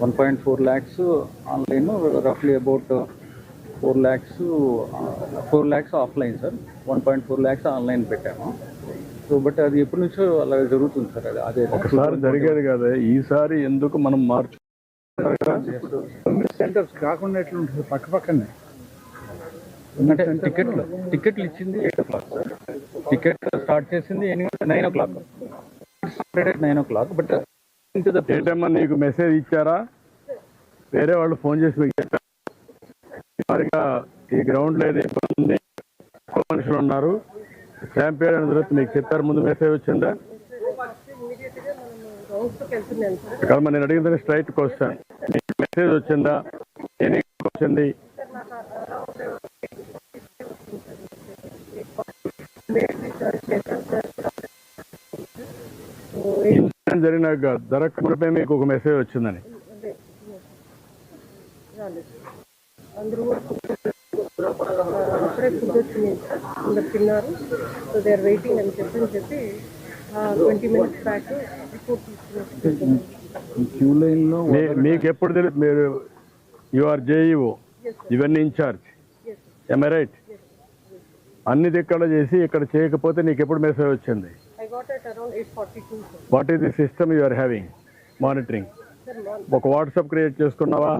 One point four lakhs online రఫ్లీ about four lakhs four lakhs offline sir one point four lakhs online పెట్టాము. So but అది ఎప్పటి నుంచో అలా జరుగుతుంది sir అది అదే ఒకసారి జరిగేది కదా ఈసారి ఎందుకు మనం మార్చు? సెంటర్స్ కాకుండా ఎట్లా ఉంటుంది పక్క పక్కనే. టికెట్లు టికెట్లు ఇచ్చింది. Eight o'clock. టికెట్ స్టార్ట్ చేసింది nine o'clock nine o'clock but ఏటమ్మా నీకు మెసేజ్ ఇచ్చారా? వేరే వాళ్ళు ఫోన్ చేసి మీకు చెప్పారు. ఈ గ్రౌండ్లో ఏదో ఇబ్బంది ఉంది ఎక్కువ మనుషులు ఉన్నారు. శాంపియర్ అయిన తర్వాత మీకు చెప్పారు ముందు మెసేజ్ వచ్చిందా? కాదు నేను అడిగింది స్ట్రైట్ క్వశ్చన్ మెసేజ్ వచ్చిందా? ఎన్ని వచ్చింది? జరిగినాక జరగకపోతే మీకు ఒక మెసేజ్ వచ్చిందని. అందరూ కూడా అప్పుడే ఫుడ్ వచ్చింది. అందరు తిన్నారు. సో దే ఆర్ వెయిటింగ్ అని చెప్పి అని చెప్పి ట్వంటీ మినిట్స్ బ్యాక్ రిపోర్ట్ తీసుకున్నారు. క్యూ లైన్లో మీ- మీకు ఎప్పుడు తెలుసు మీరు యు ఆర్ జేఈఓ ఇవన్నీ in charge am I right అన్ని దిక్కడ చేసి ఇక్కడ చేయకపోతే నీకు ఎప్పుడు మెసేజ్ వచ్చింది? Forty two sir what is the system you are having monitoring ఒక వాట్సాప్ క్రియేట్ చేసుకున్నావా?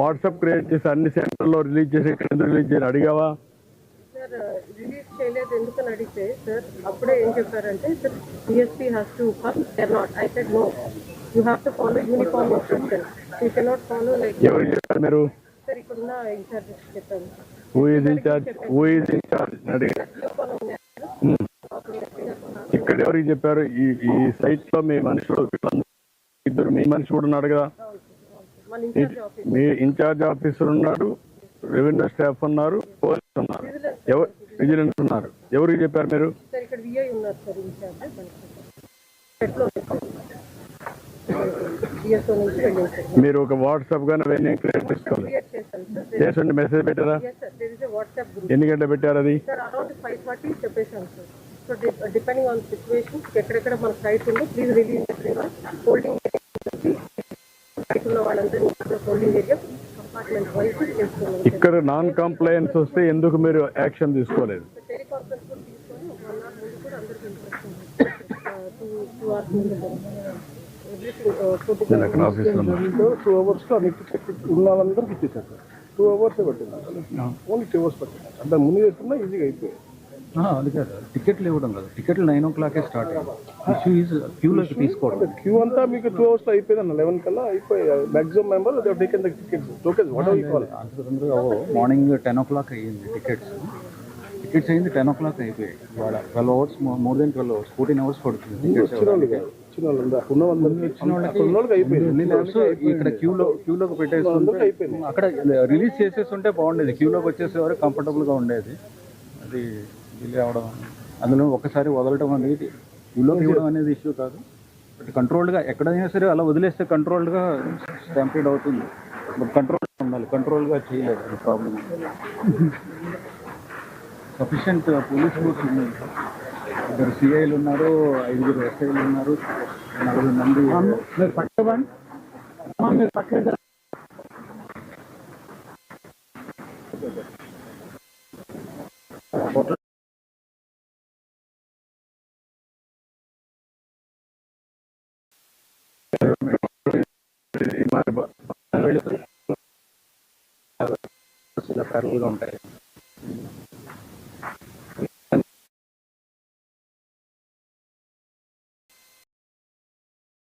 వాట్సాప్ క్రియేట్ చేసి అన్ని సెంటర్లో రిలీజ్ చేసి ఇక్కడ ఎందుకు రిలీజ్ చేయని? అడిగావా? సార్ రిలీజ్ చేయలేదు ఎందుకని అడిగితే సార్ అప్పుడే ఏం చెప్పారంటే sir BSP has to come can not I said no you have to follow uniform instruction you cannot follow like ఎవరు చెప్పారు మీరు? సార్ ఇక్కడున్న ఇన్ఛార్జ్ చెప్పాను who is in charge who is in charge అడిగా ఇక్కడ ఎవరికి చెప్పారు? ఈ ఈ సైట్లో మీ మనుషులు ఇద్దరు మీ మనిషి కూడా ఉన్నాడు కదా? మీ ఇన్ఛార్జ్ ఆఫీసర్ ఉన్నాడు రెవెన్యూ స్టాఫ్ ఉన్నారు పోలీస్ ఉన్నారు. ఎవరు విజిలెన్స్ ఉన్నారు? ఎవరికి చెప్పారు మీరు? మీరు ఒక వాట్సాప్ గానీ అవన్నీ క్రియేట్ చేసుకోవాలి. చేసండి మెసేజ్ పెట్టారా? ఎన్ని గంటలు పెట్టారు అది? సో డిపెండింగ్ ఆన్ సిచ్యువేషన్ ఎక్కడెక్కడ మన సైట్ ఉందో ప్లీజ్ రిలీజ్ హోల్డింగ్ సైట్ ఉన్న వాళ్ళందరినీ హోల్డింగ్ ఏరియా చేస్తున్నాం ఇక్కడ నాన్ కంప్లైన్స్ వస్తే ఎందుకు మీరు యాక్షన్ తీసుకోలేదు? టూ అవర్స్ టూ అవర్స్లో అన్ని టికెట్ ఉన్న వాళ్ళందరికి టూ అవర్స్ పట్టింది? ఓన్లీ టూ అవర్స్ పట్టింది. అంటే ముందు చేసుకున్నా ఈజీగా అయిపోయింది. అది కాదు టికెట్లు ఇవ్వడం కాదు. టికెట్లు నైన్ ఓ క్లాకే స్టార్ట్ అయ్యాయి. ఇష్యూ ఈజ్ క్యూలోకి తీసుకోవడం. క్యూ అంతా మీకు టూ అవర్స్ అయిపోయింది అన్న. లెవెన్ కల్లా అయిపోయాయి. Maximum member taken the tickets tokens whatever call అంత తొందరగా అవ్వవు. మార్నింగ్ టెన్ ఓ క్లాక్ అయ్యింది టికెట్స్. టికెట్స్ అయింది టెన్ ఓ క్లాక్ అయిపోయాయి. Twelve hours more than twelve hours fourteen hours పడుతుంది ఇక్కడ క్యూలో క్యూలోకి పెట్టేస్తుంటే అక్కడ రిలీజ్ చేసేస్తుంటే బాగుండేది. క్యూలోకి వచ్చేసేవారు కంఫర్టబుల్గా ఉండేది. అది డిలే అవడం అందులో ఒకసారి వదలటం అనేది క్యూలోకి ఇవ్వడం అనేది ఇష్యూ కాదు. బట్ కంట్రోల్డ్గా ఎక్కడైనా సరే అలా వదిలేస్తే కంట్రోల్డ్గా స్టాంపీడ్ అవుతుంది. బట్ కంట్రోల్ ఉండాలి. కంట్రోల్గా చేయలేదు. అది ప్రాబ్లమ్ సఫిషియంట్ పోలీస్ ఫోర్స్ ఉంది. ఇద్దరు సిఐలు ఉన్నారు ఐదుగురు ఎస్ఐలు ఉన్నారు నలుగురు మంది పట్టవండి పక్కబండి మీరు పక్క ప్యారల్గా ఉంటాయి